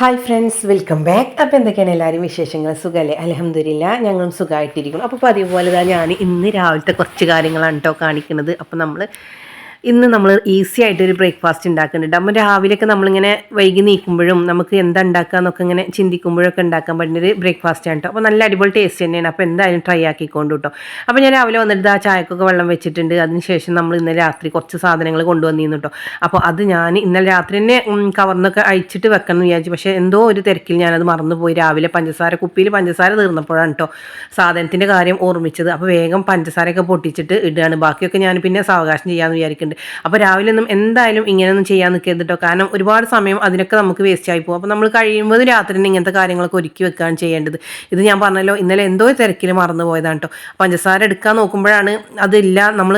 Hi friends welcome back അപ്പോൾ എന്തൊക്കെയാണ് എല്ലാവരും വിശേഷങ്ങൾ? സുഖമല്ലേ അലഹമ്മദില്ല ഞങ്ങളും സുഖമായിട്ടിരിക്കുന്നു അപ്പോൾ പതിവ് പോലെ തന്നെ ഞാൻ ഇന്ന് രാവിലത്തെ കുറച്ച് കാര്യങ്ങളാണ് കേട്ടോ കാണിക്കുന്നത്. അപ്പോൾ നമ്മൾ ഇന്ന് നമ്മൾ ഈസി ആയിട്ട് ഒരു ബ്രേക്ക്ഫാസ്റ്റ് ഉണ്ടാക്കുന്നുണ്ട് അപ്പോൾ രാവിലെയൊക്കെ നമ്മളിങ്ങനെ വൈകി നീക്കുമ്പോഴും നമുക്ക് എന്താ ഉണ്ടാക്കാന്നൊക്കെ ഇങ്ങനെ ചിന്തിക്കുമ്പോഴൊക്കെ ഉണ്ടാക്കാൻ പറ്റുന്ന ഒരു ബ്രേക്ക്ഫാസ്റ്റ് ആണ് കേട്ടോ അപ്പോൾ നല്ല അടിപൊളി ടേസ്റ്റ് തന്നെയാണ്. അപ്പോൾ എന്തായാലും ട്രൈ ആക്കിക്കൊണ്ട് കേട്ടോ അപ്പോൾ ഞാൻ രാവിലെ വന്നിട്ട് ആ ചായക്കൊക്കെ വെള്ളം വെച്ചിട്ടുണ്ട്. അതിനുശേഷം നമ്മൾ ഇന്നലെ രാത്രി കുറച്ച് സാധനങ്ങൾ കൊണ്ടുവന്നിരുന്നു കേട്ടോ അപ്പോൾ അത് ഞാൻ ഇന്നലെ രാത്രി തന്നെ കവർന്നൊക്കെ അഴിച്ചിട്ട് വെക്കണം എന്ന് വിചാരിച്ചു. പക്ഷേ എന്തോ ഒരു തിരക്കിൽ ഞാനത് മറന്നുപോയി. രാവിലെ പഞ്ചസാര കുപ്പിയിൽ പഞ്ചസാര തീർന്നപ്പോഴാണ് കേട്ടോ സാധനത്തിന്റെ കാര്യം ഓർമ്മിച്ചത്. അപ്പോൾ വേഗം പഞ്ചസാരയൊക്കെ പൊട്ടിച്ചിട്ട് ഇടുകയാണ്. ബാക്കിയൊക്കെ ഞാൻ പിന്നെ സാവകാശം ചെയ്യാമെന്ന് വിചാരിക്കുന്നുണ്ട് അപ്പോൾ രാവിലെ ഒന്നും എന്തായാലും ഇങ്ങനെയൊന്നും ചെയ്യാൻ നിൽക്കരുത് കേട്ടോ. കാരണം ഒരുപാട് സമയം അതിനൊക്കെ നമുക്ക് വേസ്റ്റ് ആയി പോകും. അപ്പോൾ നമ്മൾ കഴിയുമ്പോൾ രാത്രി തന്നെ ഇങ്ങനത്തെ കാര്യങ്ങളൊക്കെ ഒരുക്കി വെക്കുകയാണ് ചെയ്യേണ്ടത്. ഇത് ഞാൻ പറഞ്ഞല്ലോ ഇന്നലെ എന്തോ തിരക്കിൽ മറന്നു പോയതാണ് കേട്ടോ. പഞ്ചസാര എടുക്കാൻ നോക്കുമ്പോഴാണ് അതില്ല നമ്മൾ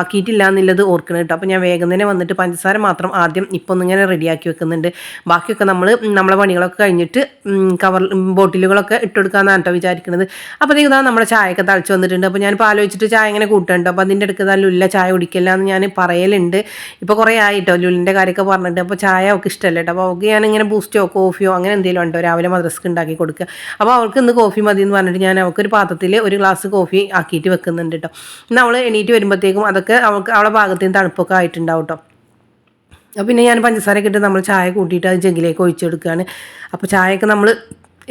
ആക്കിയിട്ടില്ല എന്നുള്ളത് ഓർക്കുന്നത് കേട്ടോ. അപ്പോൾ ഞാൻ വേഗം തന്നെ വന്നിട്ട് പഞ്ചസാര മാത്രം ആദ്യം ഇപ്പോൾ ഒന്നിങ്ങനെ റെഡിയാക്കി വെക്കുന്നുണ്ട്. ബാക്കിയൊക്കെ നമ്മൾ നമ്മളെ പണികളൊക്കെ കഴിഞ്ഞിട്ട് കവർ ബോട്ടിലുകളൊക്കെ ഇട്ടുകൊടുക്കാമെന്നാണ് കേട്ടോ വിചാരിക്കുന്നത്. അപ്പോൾ ഇതാ നമ്മുടെ ചായയൊക്കെ തളിച്ച് വന്നിട്ടുണ്ട്. അപ്പോൾ ഞാൻ പാലോചിച്ചിട്ട് ചായ ഇങ്ങനെ കൂട്ടുന്നുണ്ട് അപ്പോൾ അതിന്റെ ലുല്ല ചായ കുടിക്കില്ല എന്ന് ഞാൻ പറയലുണ്ട്. ഇപ്പോൾ കുറേ ആയിട്ടോ ലുലിന്റെ കാര്യമൊക്കെ പറഞ്ഞിട്ട്. അപ്പോൾ ചായ അവൾക്ക് ഇഷ്ടമല്ല കേട്ടോ അപ്പോൾ അവൾക്ക് ഞാനിങ്ങനെ ബൂസ്റ്റോ കോഫിയോ അങ്ങനെ എന്തെങ്കിലും ഉണ്ടോ? രാവിലെ മദ്രസ്ക്ക് ഉണ്ടാക്കി കൊടുക്കുക അപ്പോൾ അവൾക്ക് ഇന്ന് കോഫി മതി എന്ന് പറഞ്ഞിട്ട് ഞാൻ അവൾക്കൊരു പാത്രത്തിൽ ഒരു ഗ്ലാസ് കോഫി ആക്കിയിട്ട് വെക്കുന്നുണ്ട് കേട്ടോ ഇന്ന് അവൾ എണീറ്റ് വരുമ്പോഴത്തേക്കും അതൊക്കെ അവൾക്ക് അവളെ ഭാഗത്തു നിന്ന് തണുപ്പൊക്കെ ആയിട്ടുണ്ടാവും കേട്ടോ പിന്നെ ഞാൻ പഞ്ചസാരയൊക്കെ ഇട്ട് നമ്മൾ ചായ കൂട്ടിയിട്ട് അത് ജെങ്കിലേക്ക് ഒഴിച്ചെടുക്കുകയാണ് അപ്പോൾ ചായയൊക്കെ നമ്മൾ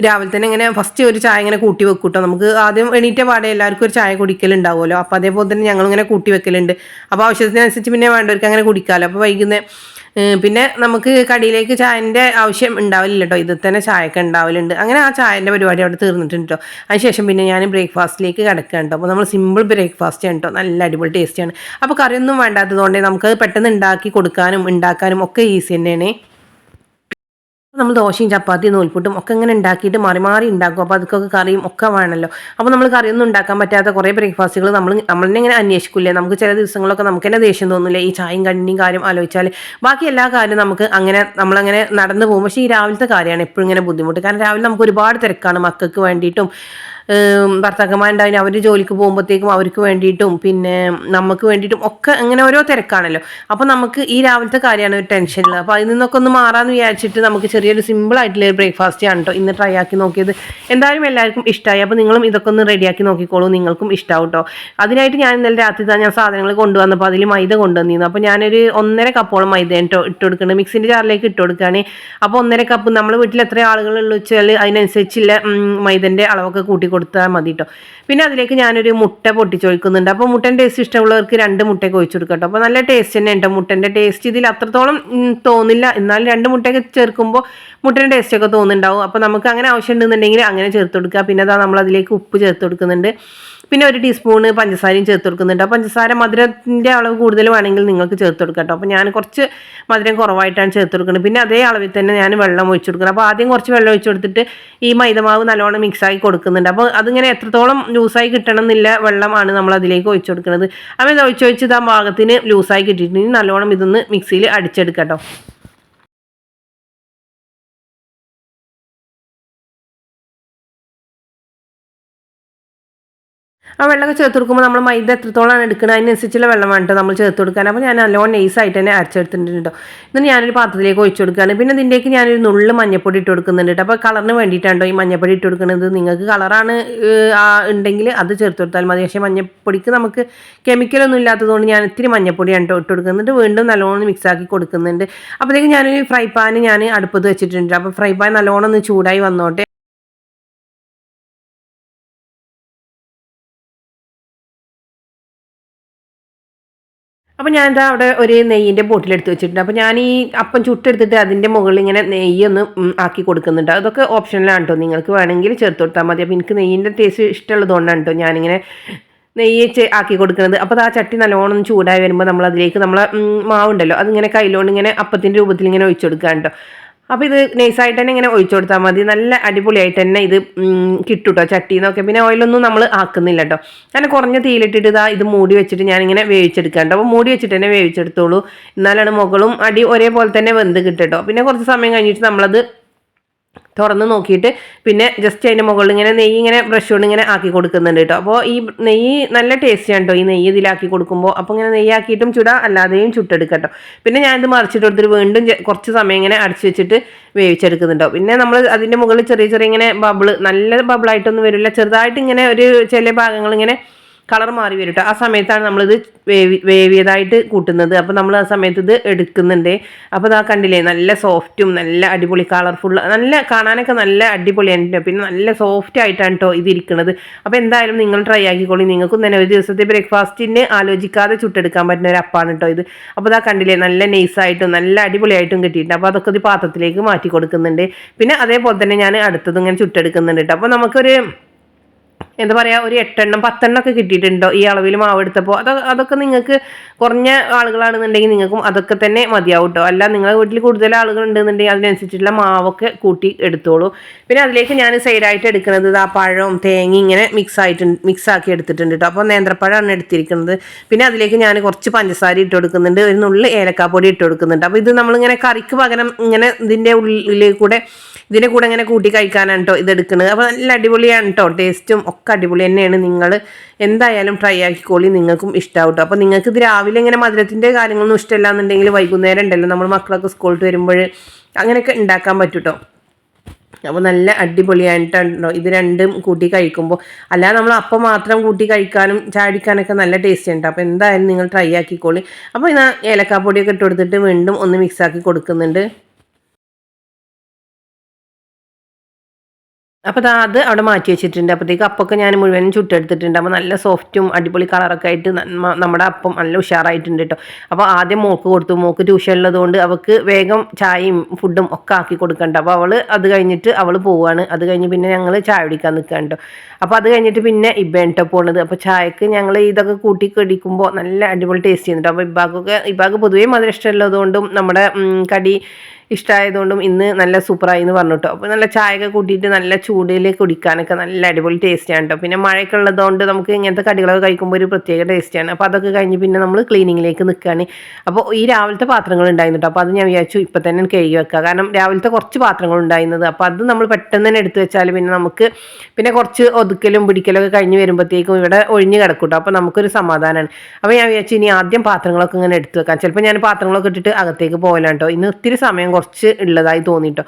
രാവിലെ തന്നെ ഇങ്ങനെ ഫസ്റ്റ് ഒരു ചായ ഇങ്ങനെ കൂട്ടി വെക്കും കേട്ടോ നമുക്ക് ആദ്യം എണീറ്റ പാടെ എല്ലാവർക്കും ഒരു ചായ കുടിക്കലുണ്ടാവുമല്ലോ. അപ്പോൾ അതേപോലെ തന്നെ ഞങ്ങളിങ്ങനെ കൂട്ടി വെക്കലുണ്ട്. അപ്പോൾ ആവശ്യത്തിനനുസരിച്ച് പിന്നെ വേണ്ടവർക്ക് അങ്ങനെ കുടിക്കാമല്ലോ. അപ്പോൾ വൈകുന്നേരം പിന്നെ നമുക്ക് കടിയിലേക്ക് ചായന്റെ ആവശ്യം ഉണ്ടാവില്ല കേട്ടോ ഇതിൽ തന്നെ ചായയൊക്കെ ഉണ്ടാവലുണ്ട്. അങ്ങനെ ആ ചായന്റെ പരിപാടി അവിടെ തീർന്നിട്ടുണ്ട് കേട്ടോ അതിനുശേഷം പിന്നെ ഞാൻ ബ്രേക്ക്ഫാസ്റ്റിലേക്ക് കിടക്കുകയാണ് കേട്ടോ അപ്പോൾ നമ്മൾ സിമ്പിൾ ബ്രേക്ക്ഫാസ്റ്റ് ആണ് കേട്ടോ നല്ല അടിപൊളി ടേസ്റ്റിയാണ്. അപ്പോൾ കറിയൊന്നും വേണ്ടാത്തതുകൊണ്ട് നമുക്കത് പെട്ടെന്ന് ഉണ്ടാക്കി കൊടുക്കാനും ഉണ്ടാക്കാനും ഒക്കെ ഈസി തന്നെയാണ്. നമ്മൾ ദോശയും ചപ്പാത്തിയും നൂൽപ്പുട്ടും ഒക്കെ ഇങ്ങനെ ഉണ്ടാക്കിയിട്ട് മാറി മാറി ഉണ്ടാക്കും. അപ്പോൾ അതൊക്കെ കറിയും ഒക്കെ വേണമല്ലോ. അപ്പോൾ നമ്മൾ കറിയൊന്നും ഉണ്ടാക്കാൻ പറ്റാത്ത കുറേ ബ്രേക്ക്ഫാസ്റ്റുകൾ നമ്മൾ നമ്മളെ ഇങ്ങനെ അന്വേഷിക്കില്ലേ നമുക്ക് ചില ദിവസങ്ങളൊക്കെ നമുക്ക് തന്നെ ദേഷ്യം തോന്നില്ല ഈ ചായയും കണ്ണിയും കാര്യം ആലോചിച്ചാൽ ബാക്കി എല്ലാ കാര്യവും നമുക്ക് അങ്ങനെ നമ്മളങ്ങനെ നടന്നു പോകും. പക്ഷേ ഈ രാവിലത്തെ കാര്യമാണ് എപ്പോഴും ഇങ്ങനെ ബുദ്ധിമുട്ട്. കാരണം രാവിലെ നമുക്ക് ഒരുപാട് തിരക്കാണ് മക്കൾക്ക് വേണ്ടിയിട്ടും. ഭർത്താക്കന്മാരുണ്ടായി അവർ ജോലിക്ക് പോകുമ്പോഴത്തേക്കും അവർക്ക് വേണ്ടിയിട്ടും പിന്നെ നമുക്ക് വേണ്ടിയിട്ടും ഒക്കെ അങ്ങനെ ഓരോ തിരക്കാണല്ലോ. അപ്പോൾ നമുക്ക് ഈ രാവിലത്തെ കാര്യമാണ് ഒരു ടെൻഷനിൽ അപ്പോൾ അതിൽ നിന്നൊക്കെ ഒന്ന് മാറാമെന്ന് വിചാരിച്ചിട്ട് നമുക്ക് ചെറിയൊരു സിമ്പിൾ ആയിട്ടുള്ള ബ്രേക്ക്ഫാസ്റ്റ് ആണ് കേട്ടോ ഇന്ന് ട്രൈ ആക്കി നോക്കിയത്. എന്തായാലും എല്ലാവർക്കും ഇഷ്ടമായി അപ്പോൾ നിങ്ങളും ഇതൊക്കെ ഒന്ന് റെഡിയാക്കി നോക്കിക്കോളൂ. നിങ്ങൾക്കും ഇഷ്ടമാവും കേട്ടോ അതിനായിട്ട് ഞാൻ ഇന്നലെ രാത്രി തന്നെ ഞാൻ സാധനങ്ങൾ കൊണ്ടുവന്നപ്പോൾ അതിൽ മൈദ കൊണ്ടുവന്നിരുന്നു. അപ്പോൾ ഞാനൊരു ഒന്നര കപ്പോളം മൈദ കേട്ടോ ഇട്ട് കൊടുക്കുന്നത് മിക്സിന്റെ ജാറിലേക്ക് ഇട്ട് കൊടുക്കുകയാണ് അപ്പോൾ ഒന്നര കപ്പ് നമ്മൾ വീട്ടിൽ എത്ര ആളുകളുള്ള വെച്ചാൽ അതിനനുസരിച്ചുള്ള മൈദന്റെ അളവൊക്കെ കൂട്ടി കൊടുത്താൽ മതി കേട്ടോ പിന്നെ അതിലേക്ക് ഞാനൊരു മുട്ട പൊട്ടിച്ചൊഴിക്കുന്നുണ്ട്. അപ്പോൾ മുട്ടന്റെ ടേസ്റ്റ് ഇഷ്ടമുള്ളവർക്ക് രണ്ട് മുട്ടയൊക്കെ ഒഴിച്ചു കൊടുക്കാം അപ്പോൾ നല്ല ടേസ്റ്റ് തന്നെ ഉണ്ട് മുട്ടന്റെ ടേസ്റ്റ് ഇതിൽ അത്രത്തോളം തോന്നില്ല. എന്നാലും രണ്ട് മുട്ടയൊക്കെ ചേർക്കുമ്പോൾ മുട്ടന്റെ ടേസ്റ്റൊക്കെ തോന്നുന്നുണ്ടാവും. അപ്പോൾ നമുക്ക് അങ്ങനെ ആവശ്യമുണ്ടെന്നുണ്ടെങ്കിൽ അങ്ങനെ ചേർത്ത് കൊടുക്കുക. പിന്നെ അതാ നമ്മൾ അതിലേക്ക് ഉപ്പ് ചേർത്ത് കൊടുക്കുന്നുണ്ട്. പിന്നെ ഒരു ടീസ്പൂണ് പഞ്ചസാരയും ചേർത്ത് കൊടുക്കുന്നുണ്ട്. പഞ്ചസാര മധുരത്തിന്റെ അളവ് കൂടുതൽ വേണമെങ്കിൽ നിങ്ങൾക്ക് ചേർത്ത് കൊടുക്കാം കേട്ടോ അപ്പോൾ ഞാൻ കുറച്ച് മധുരം കുറവായിട്ടാണ് ചേർത്ത് കൊടുക്കുന്നത്. പിന്നെ അതേ അളവിൽ തന്നെ ഞാൻ വെള്ളം ഒഴിച്ചു കൊടുക്കുന്നത്. അപ്പോൾ ആദ്യം കുറച്ച് വെള്ളം ഒഴിച്ചു കൊടുത്തിട്ട് ഈ മൈദമാവ് നല്ലോണം മിക്സാക്കി കൊടുക്കുന്നുണ്ട്. അപ്പോൾ അതിങ്ങനെ എത്രത്തോളം ലൂസായി കിട്ടണം എന്നില്ല വെള്ളമാണ് നമ്മൾ അതിലേക്ക് ഒഴിച്ചു കൊടുക്കുന്നത്. അപ്പോൾ ഇത് ഒഴിച്ച് ആ ഭാഗത്തിന് ലൂസായി കിട്ടിയിട്ടുണ്ടെങ്കിൽ നല്ലോണം ഇതൊന്ന് മിക്സിയിൽ അടിച്ചെടുക്കാം കേട്ടോ ആ വെള്ളമൊക്കെ ചേർത്ത് കൊടുക്കുമ്പോൾ നമ്മൾ മൈദ എത്രത്തോളമാണ് എടുക്കുന്നത് അതിനനുസരിച്ചുള്ള വെള്ളം വേണ്ടത് നമ്മൾ ചേർത്ത് കൊടുക്കാൻ. അപ്പോൾ ഞാൻ നല്ലോണം നൈസായിട്ട് തന്നെ അരച്ചെടുത്തിട്ടുണ്ട് കേട്ടോ എന്നിട്ട് ഞാനൊരു പാത്രത്തിലേക്ക് ഒഴിച്ചു കൊടുക്കുകയാണ്. പിന്നെ ഇതിന്റെക്ക് ഞാനൊരു നുള്ളു മഞ്ഞപ്പൊടി ഇട്ട് കൊടുക്കുന്നുണ്ട് കേട്ടോ അപ്പോൾ കളറിന് വേണ്ടിയിട്ടാണോ ഈ മഞ്ഞപ്പൊടി ഇട്ട് കൊടുക്കുന്നത്. നിങ്ങൾക്ക് കളറാണ് ആ ഉണ്ടെങ്കിൽ അത് ചേർത്ത് കൊടുത്താൽ മതി. പക്ഷേ മഞ്ഞപ്പൊടിക്ക് നമുക്ക് കെമിക്കലൊന്നും ഇല്ലാത്തതുകൊണ്ട് ഞാൻ ഇത്തിരി മഞ്ഞപ്പൊടിയാണ് കേട്ടോ ഇട്ട് കൊടുക്കുന്നുണ്ട് വീണ്ടും നല്ലോണം മിക്സ് ആക്കി കൊടുക്കുന്നുണ്ട്. അപ്പോഴത്തേക്ക് ഞാനൊരു ഫ്രൈ പാൻ ഞാൻ അടുപ്പത്ത് വെച്ചിട്ടുണ്ട് അപ്പോൾ ഫ്രൈ പാൻ നല്ലോണം ഒന്ന് ചൂടായി വന്നോട്ടെ. അപ്പോൾ എന്താ അവിടെ ഒരു നെയ്യിന്റെ ബോട്ടിലെടുത്ത് വെച്ചിട്ടുണ്ട്. അപ്പോൾ ഞാൻ ഈ അപ്പം ചുട്ടെടുത്തിട്ട് അതിന്റെ മുകളിൽ ഇങ്ങനെ നെയ്യ് ഒന്ന് ആക്കി കൊടുക്കുന്നുണ്ട്. അതൊക്കെ ഓപ്ഷനിലാണ് കേട്ടോ നിങ്ങൾക്ക് വേണമെങ്കിൽ ചേർത്ത് കൊടുത്താൽ മതി. അപ്പോൾ എനിക്ക് നെയ്യിന്റെ ടേസ്റ്റ് ഇഷ്ടമുള്ളതുകൊണ്ടാണ് കേട്ടോ ഞാനിങ്ങനെ നെയ്യ് ആക്കി കൊടുക്കുന്നത്. അപ്പോൾ ആ ചട്ടി നല്ലോണം ചൂടായി വരുമ്പോൾ നമ്മൾ അതിലേക്ക് നമ്മളെ മാവുണ്ടല്ലോ അതിങ്ങനെ കയ്യിലോണ്ട് ഇങ്ങനെ അപ്പത്തിന്റെ രൂപത്തിൽ ഇങ്ങനെ ഒഴിച്ചു കൊടുക്കുക കേട്ടോ അപ്പോൾ ഇത് നൈസായിട്ട് തന്നെ ഇങ്ങനെ ഒഴിച്ചു കൊടുത്താൽ മതി. നല്ല അടിപൊളിയായിട്ട് തന്നെ ഇത് കിട്ടും കേട്ടോ ചട്ടിന്നൊക്കെ. പിന്നെ ഓയിലൊന്നും നമ്മൾ ആക്കുന്നില്ല കേട്ടോ അങ്ങനെ കുറഞ്ഞ തീയിലിട്ടിട്ട് ഇതാ ഇത് മൂടി വെച്ചിട്ട് ഞാനിങ്ങനെ വേവിച്ചെടുക്കാണ്ട്. അപ്പോൾ മൂടി വെച്ചിട്ട് തന്നെ വേവിച്ചെടുത്തോളൂ. എന്നാലാണ് മുകളും അടി ഒരേപോലെ തന്നെ വെന്ത് കിട്ടും പിന്നെ കുറച്ച് സമയം കഴിഞ്ഞിട്ട് നമ്മളത് തുറന്ന് നോക്കിയിട്ട് പിന്നെ ജസ്റ്റ് അതിന്റെ മുകളിൽ ഇങ്ങനെ നെയ്യ് ഇങ്ങനെ ബ്രഷ് കൊണ്ട് ഇങ്ങനെ ആക്കി കൊടുക്കുന്നുണ്ട് കേട്ടോ അപ്പോൾ ഈ നെയ്യ് നല്ല ടേസ്റ്റ് ആണ് കേട്ടോ ഈ നെയ്യ് ഇതിലാക്കി കൊടുക്കുമ്പോൾ അപ്പോൾ ഇങ്ങനെ നെയ്യാക്കിയിട്ടും ചുടാ അല്ലാതെയും ചുട്ടെടുക്കട്ടോ പിന്നെ ഞാനിത് മറിച്ചിട്ട് കൊടുത്തിട്ട് വീണ്ടും കുറച്ച് സമയം ഇങ്ങനെ അടച്ചു വെച്ചിട്ട് വേവിച്ചെടുക്കുന്നുണ്ടോ പിന്നെ നമ്മൾ അതിന്റെ മുകളിൽ ചെറിയ ചെറിയ ഇങ്ങനെ ബബിൾ നല്ല ബബിളായിട്ടൊന്നും വരില്ല. ചെറുതായിട്ട് ഇങ്ങനെ ഒരു ചില ഭാഗങ്ങൾ ഇങ്ങനെ കളർ മാറി വരും ആ സമയത്താണ് നമ്മളിത് വേവി വേവിയതായിട്ട് കൂട്ടുന്നത്. അപ്പോൾ നമ്മൾ ആ സമയത്ത് ഇത് എടുക്കുന്നുണ്ട്. അപ്പോൾ ഇതാ കണ്ടില്ലേ നല്ല സോഫ്റ്റും നല്ല അടിപൊളി കളർഫുൾ നല്ല കാണാനൊക്കെ നല്ല അടിപൊളിയാണ് പിന്നെ നല്ല സോഫ്റ്റ് ആയിട്ടാണ് കേട്ടോ ഇതിരിക്കുന്നത് അപ്പോൾ എന്തായാലും നിങ്ങൾ ട്രൈ ആക്കിക്കോളി. നിങ്ങൾക്കും തന്നെ ഒരു ദിവസത്തെ ബ്രേക്ക്ഫാസ്റ്റിന് ആലോചിക്കാതെ ചുട്ടെടുക്കാൻ പറ്റുന്ന ഒരു അപ്പാണ് കേട്ടോ ഇത്. അപ്പോൾ ഇതാ കണ്ടില്ലേ നല്ല നൈസായിട്ടും നല്ല അടിപൊളിയായിട്ടും കിട്ടിയിട്ടുണ്ട്. അപ്പോൾ അതൊക്കെ ഒരു പാത്രത്തിലേക്ക് മാറ്റി കൊടുക്കുന്നുണ്ട്. പിന്നെ അതേപോലെ തന്നെ ഞാൻ അടുത്തത് ഇങ്ങനെ ചുട്ടെടുക്കുന്നുണ്ട് കേട്ടോ അപ്പോൾ നമുക്കൊരു എന്താ പറയുക ഒരു എട്ടെണ്ണം പത്തെണ്ണം ഒക്കെ കിട്ടിയിട്ടുണ്ടോ ഈ അളവിൽ മാവ് എടുത്തപ്പോൾ അത് അതൊക്കെ നിങ്ങൾക്ക് കുറഞ്ഞ ആളുകളാണെന്നുണ്ടെങ്കിൽ നിങ്ങൾക്കും അതൊക്കെ തന്നെ മതിയാവും കേട്ടോ അല്ല നിങ്ങളുടെ വീട്ടിൽ കൂടുതൽ ആളുകൾ ഉണ്ടെന്നുണ്ടെങ്കിൽ അതിനനുസരിച്ചിട്ടുള്ള മാവൊക്കെ കൂട്ടി എടുത്തോളൂ. പിന്നെ അതിലേക്ക് ഞാൻ സൈഡായിട്ട് എടുക്കുന്നത് ആ പഴവും തേങ്ങ ഇങ്ങനെ മിക്സ് ആയിട്ടുണ്ട് മിക്സ് ആക്കി എടുത്തിട്ടുണ്ട് കേട്ടോ അപ്പോൾ നേന്ത്രപ്പഴമാണ് എടുത്തിരിക്കുന്നത്. പിന്നെ അതിലേക്ക് ഞാൻ കുറച്ച് പഞ്ചസാര ഇട്ട് കൊടുക്കുന്നുണ്ട്. ഒരു നുള്ളിൽ ഏലക്കാപ്പൊടി ഇട്ട് കൊടുക്കുന്നുണ്ട്. അപ്പോൾ ഇത് നമ്മളിങ്ങനെ കറിക്ക് പകരം ഇങ്ങനെ ഇതിന്റെ ഉള്ളിൽ കൂടെ ഇതിന്റെ കൂടെ ഇങ്ങനെ കൂട്ടി കഴിക്കാനാണ് കേട്ടോ ഇതെടുക്കുന്നത് അപ്പോൾ നല്ല അടിപൊളിയാണ് കേട്ടോ ടേസ്റ്റും ഒക്കെ അടിപൊളി തന്നെയാണ് നിങ്ങൾ എന്തായാലും ട്രൈ ആക്കിക്കോളി. നിങ്ങൾക്കും ഇഷ്ടമാവും കേട്ടോ അപ്പോൾ നിങ്ങൾക്ക് ഇത് രാവിലെ ഇങ്ങനെ മധുരത്തിന്റെ കാര്യങ്ങളൊന്നും ഇഷ്ടമല്ല എന്നുണ്ടെങ്കിൽ വൈകുന്നേരം ഉണ്ടല്ലോ. നമ്മൾ മക്കളൊക്കെ സ്കൂളിൽ വരുമ്പോൾ അങ്ങനെയൊക്കെ ഉണ്ടാക്കാൻ പറ്റും കേട്ടോ അപ്പോൾ നല്ല അടിപൊളിയായിട്ടുണ്ടോ ഇത് രണ്ടും കൂട്ടി കഴിക്കുമ്പോൾ അല്ലാതെ നമ്മൾ അപ്പം മാത്രം കൂട്ടി കഴിക്കാനും ചാടിക്കാനൊക്കെ നല്ല ടേസ്റ്റ് ഉണ്ട് അപ്പോൾ എന്തായാലും നിങ്ങൾ ട്രൈ ആക്കിക്കോളി. അപ്പോൾ ഞാൻ ഏലക്കാപ്പൊടിയൊക്കെ ഇട്ട് കൊടുത്തിട്ട് വീണ്ടും ഒന്ന് മിക്സാക്കി കൊടുക്കുന്നുണ്ട്. അപ്പോൾ അത് അവിടെ മാറ്റി വെച്ചിട്ടുണ്ട്. അപ്പോഴത്തേക്ക് അപ്പൊക്കെ ഞാൻ മുഴുവനും ചുട്ടെടുത്തിട്ടുണ്ട്. അപ്പോൾ നല്ല സോഫ്റ്റും അടിപൊളി കളറൊക്കെ ആയിട്ട് നമ്മുടെ അപ്പം നല്ല ഉഷാറായിട്ടുണ്ട് കേട്ടോ അപ്പോൾ ആദ്യം മോക്ക് കൊടുത്തു. മോക്ക് ട്യൂഷൻ ഉള്ളതുകൊണ്ട് അവൾക്ക് വേഗം ചായയും ഫുഡും ഒക്കെ ആക്കി കൊടുക്കണ്ട. അപ്പോൾ അവൾ അത് കഴിഞ്ഞിട്ട് അവൾ പോവാണ്. അത് കഴിഞ്ഞ് പിന്നെ ഞങ്ങൾ ചായ കുടിക്കാൻ നിൽക്കാൻ കേട്ടോ അപ്പോൾ അത് കഴിഞ്ഞിട്ട് പിന്നെ ഇബേണ് കേട്ടോ പോണത്. അപ്പോൾ ചായക്ക് ഞങ്ങൾ ഇതൊക്കെ കൂട്ടി കടിക്കുമ്പോൾ നല്ല അടിപൊളി ടേസ്റ്റ് ചെയ്യുന്നുണ്ട്. അപ്പോൾ ഇബാക്കൊക്കെ ഇബാക്ക് പൊതുവേ മധുരം ഇഷ്ടമുള്ളതുകൊണ്ടും നമ്മുടെ കടി ഇഷ്ടമായതുകൊണ്ടും ഇന്ന് നല്ല സൂപ്പറായി എന്ന് പറഞ്ഞു കേട്ടോ അപ്പോൾ നല്ല ചായയൊക്കെ കൂട്ടിയിട്ട് നല്ല ചൂടിൽ കുടിക്കാനൊക്കെ നല്ല അടിപൊളി ടേസ്റ്റാണ് കേട്ടോ പിന്നെ മഴയൊക്കെ ഉള്ളതുകൊണ്ട് നമുക്ക് ഇങ്ങനത്തെ കടികളൊക്കെ കഴിക്കുമ്പോൾ ഒരു പ്രത്യേക ടേസ്റ്റാണ് അപ്പോൾ അതൊക്കെ കഴിഞ്ഞ് പിന്നെ നമ്മൾ ക്ലീനിങ്ങിലേക്ക് നിൽക്കുകയാണ് അപ്പോൾ ഈ രാവിലത്തെ പാത്രങ്ങൾ ഉണ്ടായിരുന്നു കേട്ടോ അപ്പോൾ അത് ഞാൻ വിചാരിച്ചു ഇപ്പം തന്നെ കഴുകി വെക്കുക കാരണം രാവിലത്തെ കുറച്ച് പാത്രങ്ങൾ ഉണ്ടായിരുന്നത്. അപ്പോൾ അത് നമ്മൾ പെട്ടെന്ന് തന്നെ എടുത്തു വെച്ചാൽ പിന്നെ നമുക്ക് പിന്നെ കുറച്ച് ഒതുക്കലും പിടിക്കലൊക്കെ കഴിഞ്ഞ് വരുമ്പോഴത്തേക്കും ഇവിടെ ഒഴിഞ്ഞ് കിടക്കും കേട്ടോ അപ്പോൾ നമുക്കൊരു സമാധാനമാണ് അപ്പോൾ ഞാൻ വിചാരിച്ചു ഇനി ആദ്യം പാത്രങ്ങളൊക്കെ ഇങ്ങനെ എടുത്തു വെക്കാം. ചിലപ്പോൾ ഞാൻ പാത്രങ്ങളൊക്കെ ഇട്ടിട്ട് അകത്തേക്ക് പോകലാണ് കേട്ടോ ഇന്ന് ഒത്തിരി സമയം കുറച്ച് ഉള്ളതായി തോന്നിട്ടോ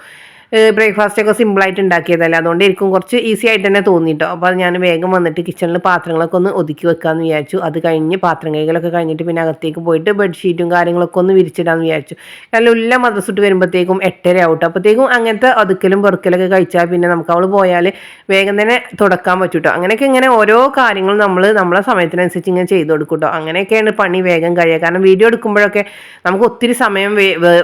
ബ്രേക്ക്ഫാസ്റ്റ് ഒക്കെ സിമ്പിളായിട്ട് ഉണ്ടാക്കിയതല്ലേ? അതുകൊണ്ട് എനിക്കും കുറച്ച് ഈസി ആയിട്ട് തന്നെ തോന്നിയിട്ടോ അപ്പോൾ ഞാൻ വേഗം വന്നിട്ട് കിച്ചണിൽ പാത്രങ്ങളൊക്കെ ഒന്ന് ഒതുക്കി വെക്കാമെന്ന് വിചാരിച്ചു. അത് കഴിഞ്ഞ് പാത്രം കൈകളൊക്കെ കഴിഞ്ഞിട്ട് പിന്നെ അകത്തേക്ക് പോയിട്ട് ബെഡ്ഷീറ്റും കാര്യങ്ങളൊക്കെ ഒന്ന് വിരിച്ചിടാമെന്ന് വിചാരിച്ചു. കാരണം ഉള്ള മദ്രസിട്ട് വരുമ്പോഴത്തേക്കും എട്ടര ആവട്ടെ. അപ്പോഴത്തേക്കും അങ്ങനത്തെ ഒതുക്കലും പെറുക്കലൊക്കെ കഴിച്ചാൽ പിന്നെ നമുക്ക് അവൾ പോയാൽ വേഗം തന്നെ തുടക്കാൻ പറ്റൂട്ടോ. അങ്ങനെയൊക്കെ ഇങ്ങനെ ഓരോ കാര്യങ്ങളും നമ്മൾ നമ്മളെ സമയത്തിനനുസരിച്ച് ഇങ്ങനെ ചെയ്ത് കൊടുക്കൂട്ടോ. കേട്ടോ അങ്ങനെയൊക്കെയാണ് പണി വേഗം കഴിയുക. കാരണം വീഡിയോ എടുക്കുമ്പോഴൊക്കെ നമുക്ക് ഒത്തിരി സമയം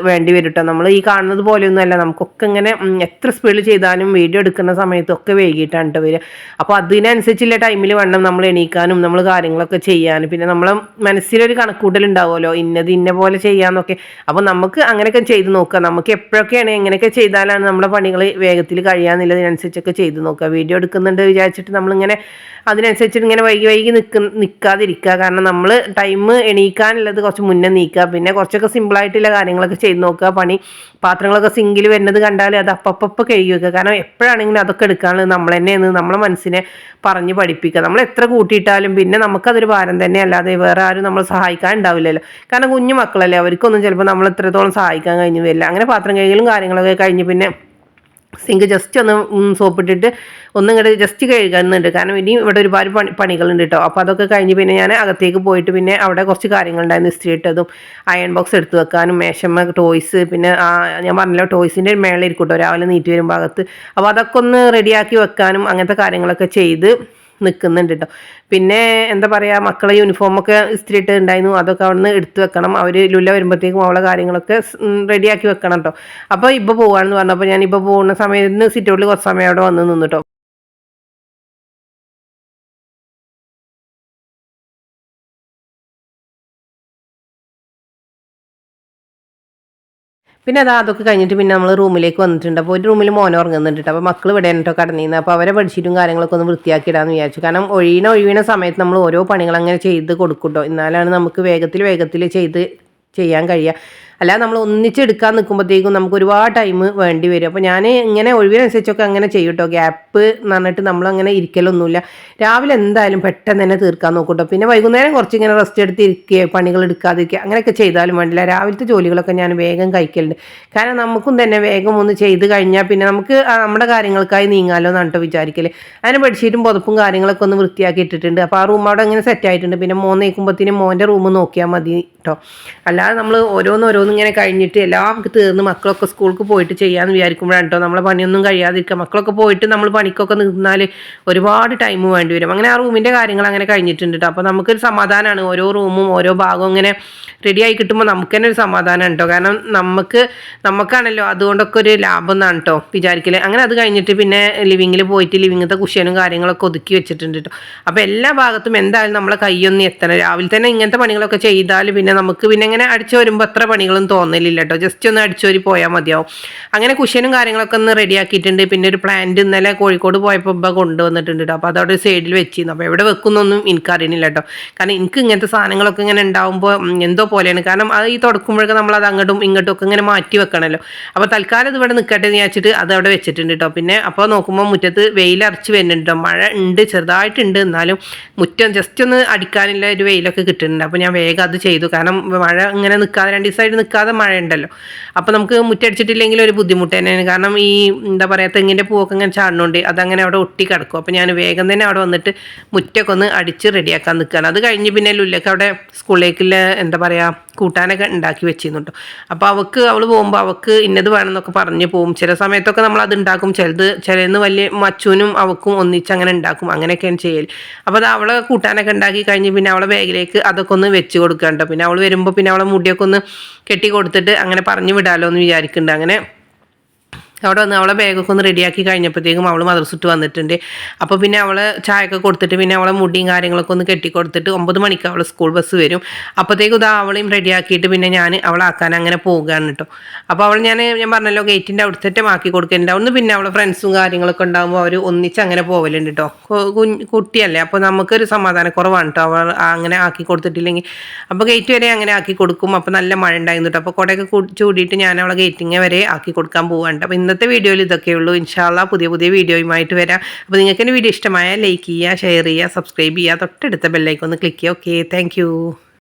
വേണ്ടി വരും കേട്ടോ നമ്മൾ ഈ കാണുന്നത് പോലെയൊന്നുമല്ല. നമുക്കൊക്കെ ഇങ്ങനെ എത്ര സ്പീഡിൽ ചെയ്താലും വീഡിയോ എടുക്കുന്ന സമയത്തൊക്കെ വൈകിട്ടാണ് കേട്ടോ വരിക. അപ്പോൾ അതിനനുസരിച്ചുള്ള ടൈമിൽ വേണം നമ്മൾ എണീക്കാനും നമ്മൾ കാര്യങ്ങളൊക്കെ ചെയ്യാനും. പിന്നെ നമ്മളെ മനസ്സിലൊരു കണക്കൂട്ടൽ ഉണ്ടാവുമല്ലോ. ഇന്നത് ഇന്ന പോലെ ചെയ്യാന്നൊക്കെ. അപ്പോൾ നമുക്ക് അങ്ങനെയൊക്കെ ചെയ്ത് നോക്കുക. നമുക്ക് എപ്പോഴൊക്കെയാണ് എങ്ങനെയൊക്കെ ചെയ്താലാണ് നമ്മുടെ പണികൾ വേഗത്തിൽ കഴിയാന്നുള്ളതിനനുസരിച്ചൊക്കെ ചെയ്ത് നോക്കുക. വീഡിയോ എടുക്കുന്നുണ്ട് വിചാരിച്ചിട്ട് നമ്മളിങ്ങനെ അതിനനുസരിച്ചിട്ട് ഇങ്ങനെ വൈകി വൈകി നിൽക്ക നിൽക്കാതിരിക്കുക കാരണം നമ്മൾ ടൈം എണീക്കാനുള്ളത് കുറച്ച് മുന്നേ നീക്കുക. പിന്നെ കുറച്ചൊക്കെ സിമ്പിളായിട്ടുള്ള കാര്യങ്ങളൊക്കെ ചെയ്ത് നോക്കുക. പണി പാത്രങ്ങളൊക്കെ സിങ്കിൽ വരുന്നത് കണ്ടാൽ അത് അപ്പപ്പ കഴിയുക. കാരണം എപ്പോഴാണെങ്കിലും അതൊക്കെ എടുക്കാനുള്ളത് നമ്മൾ തന്നെയാണ് നമ്മളെ മനസ്സിനെ പറഞ്ഞ് പഠിപ്പിക്കുക. നമ്മൾ എത്ര കൂട്ടിയിട്ടാലും പിന്നെ നമുക്കതൊരു ഭാരം തന്നെ അല്ലാതെ വേറെ ആരും നമ്മൾ സഹായിക്കാൻ ഉണ്ടാവില്ലല്ലോ കാരണം കുഞ്ഞു മക്കളല്ലേ അവർക്കൊന്നും ചിലപ്പോൾ നമ്മൾ എത്രത്തോളം സഹായിക്കാൻ കഴിഞ്ഞു വരില്ല. അങ്ങനെ പാത്രം കഴുകലും കാര്യങ്ങളൊക്കെ കഴിഞ്ഞ് പിന്നെ സിങ്ക് ജസ്റ്റ് ഒന്ന് സോപ്പിട്ടിട്ട് ഒന്നും ഇങ്ങോട്ട് ജസ്റ്റ് കഴുകുന്നുണ്ട് കാരണം ഇനി ഇവിടെ ഒരുപാട് പണി പണികളുണ്ട് കേട്ടോ അപ്പോൾ അതൊക്കെ കഴിഞ്ഞ് പിന്നെ ഞാൻ അകത്തേക്ക് പോയിട്ട് പിന്നെ അവിടെ കുറച്ച് കാര്യങ്ങളുണ്ടായിരുന്നു. ഇസ്ത്രി ഇട്ടതും അയൺ ബോക്സ് എടുത്ത് വെക്കാനും മേശമ്മ ടോയ്സ് പിന്നെ ആ ഞാൻ പറഞ്ഞല്ലോ ടോയ്സിന്റെ മേളിൽ കേട്ടോ രാവിലെ നീറ്റ് വരുമ്പോൾ അകത്ത്. അപ്പോൾ അതൊക്കെ ഒന്ന് റെഡിയാക്കി വെക്കാനും അങ്ങനത്തെ കാര്യങ്ങളൊക്കെ ചെയ്ത് നിൽക്കുന്നുണ്ട് കേട്ടോ പിന്നെ എന്താ പറയുക മക്കളെ യൂണിഫോമൊക്കെ ഇസ്തിരി ഇട്ട് ഉണ്ടായിരുന്നു അതൊക്കെ അവിടുന്ന് എടുത്തു വെക്കണം. അവർ ലുല വരുമ്പോഴത്തേക്കും അവളെ കാര്യങ്ങളൊക്കെ റെഡിയാക്കി വെക്കണം കേട്ടോ അപ്പോൾ ഇപ്പോൾ പോകുകയാണെന്ന് പറഞ്ഞപ്പോൾ ഞാൻ ഇപ്പോൾ പോകുന്ന സമയത്ത് സിറ്റൗട്ടിൽ കുറച്ച് സമയം അവിടെ വന്ന് നിന്നു കേട്ടോ പിന്നെ അതാ അതൊക്കെ കഴിഞ്ഞിട്ട് പിന്നെ നമ്മൾ റൂമിലേക്ക് വന്നിട്ടുണ്ട്. അപ്പോൾ ഒരു റൂമിൽ മോൻ ഉറങ്ങുന്നുണ്ട് അപ്പോൾ മക്കൾ ഇവിടെ കേട്ടോ കടന്നിരുന്നത് അപ്പോൾ അവരെ ബെഡ്ഷീറ്റും കാര്യങ്ങളൊക്കെ ഒന്ന് വൃത്തിയാക്കി ഇടാമെന്ന് വിചാരിച്ചു. കാരണം ഒഴിയണ ഒഴിയണ സമയത്ത് നമ്മൾ ഓരോ പണികൾ അങ്ങനെ ചെയ്ത് കൊടുക്കും എന്നാലാണ് നമുക്ക് വേഗത്തിൽ വേഗത്തിൽ ചെയ്ത് ചെയ്യാൻ കഴിയുക. അല്ലാതെ നമ്മൾ ഒന്നിച്ചെടുക്കാൻ നിൽക്കുമ്പോഴത്തേക്കും നമുക്ക് ഒരുപാട് ടൈം വേണ്ടി വരും. അപ്പോൾ ഞാൻ ഇങ്ങനെ ഒഴിവിനനുസരിച്ചൊക്കെ അങ്ങനെ ചെയ്യും കേട്ടോ ഗ്യാപ്പ് എന്ന് പറഞ്ഞിട്ട് നമ്മളങ്ങനെ ഇരിക്കലൊന്നുമില്ല. രാവിലെ എന്തായാലും പെട്ടെന്ന് തന്നെ തീർക്കാൻ നോക്കൂട്ടോ. പിന്നെ വൈകുന്നേരം കുറച്ച് ഇങ്ങനെ റെസ്റ്റ് എടുത്ത് ഇരിക്കുക പണികൾ എടുക്കാതിരിക്കുക അങ്ങനെയൊക്കെ ചെയ്താലും വേണ്ടില്ല. രാവിലത്തെ ജോലികളൊക്കെ ഞാൻ വേഗം കഴിക്കലുണ്ട്. കാരണം നമുക്കും തന്നെ വേഗം ഒന്ന് ചെയ്ത് കഴിഞ്ഞാൽ പിന്നെ നമുക്ക് നമ്മുടെ കാര്യങ്ങൾക്കായി നീങ്ങാലോ എന്നാണ് കേട്ടോ വിചാരിക്കൽ. അതിന് ബെഡ്ഷീറ്റും പുതപ്പും കാര്യങ്ങളൊക്കെ ഒന്ന് വൃത്തിയാക്കി ഇട്ടിട്ടുണ്ട്. അപ്പോൾ ആ റൂം അവിടെ അങ്ങനെ സെറ്റ് ആയിട്ടുണ്ട്. പിന്നെ മോൻ നീക്കുമ്പോഴത്തേനും മോന്റെ റൂം നോക്കിയാൽ മതി കേട്ടോ അല്ലാതെ നമ്മൾ ഓരോന്ന് ഇങ്ങനെ കഴിഞ്ഞിട്ട് എല്ലാം തീർന്ന് മക്കളൊക്കെ സ്കൂൾക്ക് പോയിട്ട് ചെയ്യാമെന്ന് വിചാരിക്കുമ്പോഴാണ് കേട്ടോ നമ്മളെ പണിയൊന്നും കഴിയാതിരിക്കുക. മക്കളൊക്കെ പോയിട്ട് നമ്മൾ പണിക്കൊക്കെ നിന്നാൽ ഒരുപാട് ടൈം വേണ്ടി വരും. അങ്ങനെ ആ റൂമിന്റെ കാര്യങ്ങൾ അങ്ങനെ കഴിഞ്ഞിട്ടുണ്ട് കേട്ടോ. അപ്പോൾ നമുക്കൊരു സമാധാനമാണ്. ഓരോ റൂമും ഓരോ ഭാഗവും ഇങ്ങനെ റെഡി ആയി കിട്ടുമ്പോൾ നമുക്ക് തന്നെ ഒരു സമാധാനം കേട്ടോ. കാരണം നമുക്ക് നമുക്കാണല്ലോ അതുകൊണ്ടൊക്കെ ഒരു ലാഭം എന്നാണ് കേട്ടോ വിചാരിക്കൽ. അങ്ങനെ അത് കഴിഞ്ഞിട്ട് പിന്നെ ലിവിങ്ങിൽ പോയിട്ട് ലിവിങ്ങത്തെ കുഷ്യനും കാര്യങ്ങളൊക്കെ ഒതുക്കി വെച്ചിട്ടുണ്ട് കേട്ടോ. അപ്പോൾ എല്ലാ ഭാഗത്തും എന്തായാലും നമ്മളെ കൈയൊന്നും എത്തണം. രാവിലെ തന്നെ ഇങ്ങനത്തെ പണികളൊക്കെ ചെയ്താൽ പിന്നെ നമുക്ക് പിന്നെ ഇങ്ങനെ അടിച്ചു വരുമ്പോൾ അത്ര പണികളൊന്നും തോന്നലില്ല കേട്ടോ ജസ്റ്റ് ഒന്ന് അടിച്ചോരി പോയാൽ മതിയാവും. അങ്ങനെ കുഷ്യനും കാര്യങ്ങളൊക്കെ ഒന്ന് റെഡിയാക്കിയിട്ടുണ്ട് പിന്നെ ഒരു പ്ലാന്റ് ഇന്നലെ കോഴിക്കോട് പോയപ്പോൾ ഇപ്പം കൊണ്ടുവന്നിട്ടുണ്ട് കേട്ടോ അപ്പോൾ അതവിടെ സൈഡിൽ വെച്ചിരുന്നു. അപ്പോൾ എവിടെ വെക്കുന്നൊന്നും എനിക്കറിയണില്ല കേട്ടോ കാരണം എനിക്ക് ഇങ്ങനത്തെ സാധനങ്ങളൊക്കെ ഇങ്ങനെ ഉണ്ടാകുമ്പോൾ എന്തോ പോലെയാണ്. കാരണം അത് ഈ തുടക്കുമ്പോഴൊക്കെ നമ്മൾ അത് അങ്ങോട്ടും ഇങ്ങോട്ടും ഒക്കെ ഇങ്ങനെ മാറ്റി വെക്കണമല്ലോ അപ്പോൾ തൽക്കാലം ഇത് ഇവിടെ നിൽക്കട്ടെ എന്ന് വിചാരിച്ചിട്ട് അത് അവിടെ വെച്ചിട്ടുണ്ട് കേട്ടോ പിന്നെ അപ്പോൾ നോക്കുമ്പോൾ മുറ്റത്ത് വെയിലറച്ച് വരുന്നുണ്ട് മഴ ഉണ്ട് ചെറുതായിട്ടുണ്ട്. എന്നാലും മുറ്റം ജസ്റ്റ് ഒന്ന് അടിക്കാനുള്ള ഒരു വെയിലൊക്കെ കിട്ടുന്നുണ്ട്. അപ്പോൾ ഞാൻ വേഗം അത് ചെയ്തു. കാരണം മഴ ഇങ്ങനെ നിൽക്കാതെ രണ്ട് ദിവസമായിട്ട് നിൽക്കാതെ മഴ ഉണ്ടല്ലോ അപ്പോൾ നമുക്ക് മുറ്റടിച്ചിട്ടില്ലെങ്കിൽ ഒരു ബുദ്ധിമുട്ട് തന്നെയാണ്. കാരണം ഈ എന്താ പറയുക തെങ്ങിന്റെ പൂവൊക്കെ ഇങ്ങനെ ചാടുന്നുണ്ട് അതങ്ങനെ അവിടെ ഒട്ടി കിടക്കും. അപ്പോൾ ഞാൻ വേഗം തന്നെ അവിടെ വന്നിട്ട് മുറ്റൊക്കെ ഒന്ന് അടിച്ച് റെഡിയാക്കാൻ നിൽക്കുകയാണ് അത് കഴിഞ്ഞ് പിന്നെ ലുല്ലൊക്കെ അവിടെ സ്കൂളിലേക്കുള്ള എന്താ പറയുക കൂട്ടാനൊക്കെ ഉണ്ടാക്കി വെച്ചിരുന്നു അപ്പോൾ അവൾക്ക് അവൾ പോകുമ്പോൾ അവൾക്ക് ഇന്നത് വേണമെന്നൊക്കെ പറഞ്ഞ് പോകും ചില സമയത്തൊക്കെ നമ്മൾ അത് ഉണ്ടാക്കും. ചിലത് ചിലന്ന് വലിയ മച്ചൂനും അവക്കും ഒന്നിച്ച് അങ്ങനെ ഉണ്ടാക്കും. അങ്ങനെയൊക്കെയാണ് ചെയ്യൽ അപ്പോൾ അത് അവളെ കൂട്ടാനൊക്കെ ഉണ്ടാക്കി കഴിഞ്ഞ് പിന്നെ അവളെ ബാഗിലേക്ക് അതൊക്കെ ഒന്ന് വെച്ച് കൊടുക്കുക കേട്ടോ പിന്നെ അവൾ വരുമ്പോൾ പിന്നെ അവളെ മുടിയൊക്കെ ഒന്ന് കെട്ടി കൊടുത്തിട്ട് അങ്ങനെ പറഞ്ഞു വിടാമല്ലോ എന്ന് വിചാരിക്കുന്നുണ്ട് അങ്ങനെ അവിടെ വന്ന് അവളെ ബാഗൊക്കെ ഒന്ന് റെഡിയാക്കി കഴിഞ്ഞപ്പോഴത്തേക്കും അവൾ മദ്രസിട്ട് വന്നിട്ടുണ്ട്. അപ്പോൾ പിന്നെ അവളെ ചായയൊക്കെ കൊടുത്തിട്ട് പിന്നെ അവളെ മുടിയും കാര്യങ്ങളൊക്കെ ഒന്ന് കെട്ടി കൊടുത്തിട്ട് ഒമ്പത് മണിക്ക് അവൾ സ്കൂൾ ബസ് വരും. അപ്പോഴത്തേക്കും ഇതാ അവളെയും റെഡിയാക്കിയിട്ട് പിന്നെ ഞാൻ അവളാക്കാൻ അങ്ങനെ പോകുകയാണ് കേട്ടോ അപ്പോൾ അവൾ ഞാൻ ഞാൻ പറഞ്ഞല്ലോ ഗേറ്റിന്റെ അവിടുത്തെ ആക്കി കൊടുക്കുന്നുണ്ട് അവിടുന്ന് പിന്നെ അവളെ ഫ്രണ്ട്സും കാര്യങ്ങളൊക്കെ ഉണ്ടാകുമ്പോൾ അവർ ഒന്നിച്ച് അങ്ങനെ പോകലുണ്ട് കേട്ടോ കുട്ടിയല്ലേ അപ്പോൾ നമുക്കൊരു സമാധാന കുറവാണ് കേട്ടോ അവൾ അങ്ങനെ ആക്കി കൊടുത്തിട്ടില്ലെങ്കിൽ. അപ്പോൾ ഗേറ്റ് വരെ അങ്ങനെ ആക്കി കൊടുക്കും. അപ്പോൾ നല്ല മഴ ഉണ്ടായിരുന്നു കേട്ടോ അപ്പോൾ കുടയൊക്കെ ചൂടിയിട്ട് ഞാൻ അവളെ ഗേറ്റിങ് വരെ ആക്കി കൊടുക്കാൻ പോവാണ്ട് അപ്പോൾ ഇന്നത്തെ വീഡിയോയിൽ ഇതൊക്കെ ഇതൊക്കെയുള്ളൂ ഇൻഷാല്ല പുതിയ പുതിയ വീഡിയോയുമായിട്ട് വരാം. അപ്പോൾ നിങ്ങൾക്ക് എന്റെ വീഡിയോ ഇഷ്ടമായ ലൈക്ക് ചെയ്യുക ഷെയർ ചെയ്യുക സബ്സ്ക്രൈബ് ചെയ്യുക തൊട്ടടുത്ത ബെല്ലൈക്കൊന്ന് ക്ലിക്ക് ചെയ്യുക. Okay thank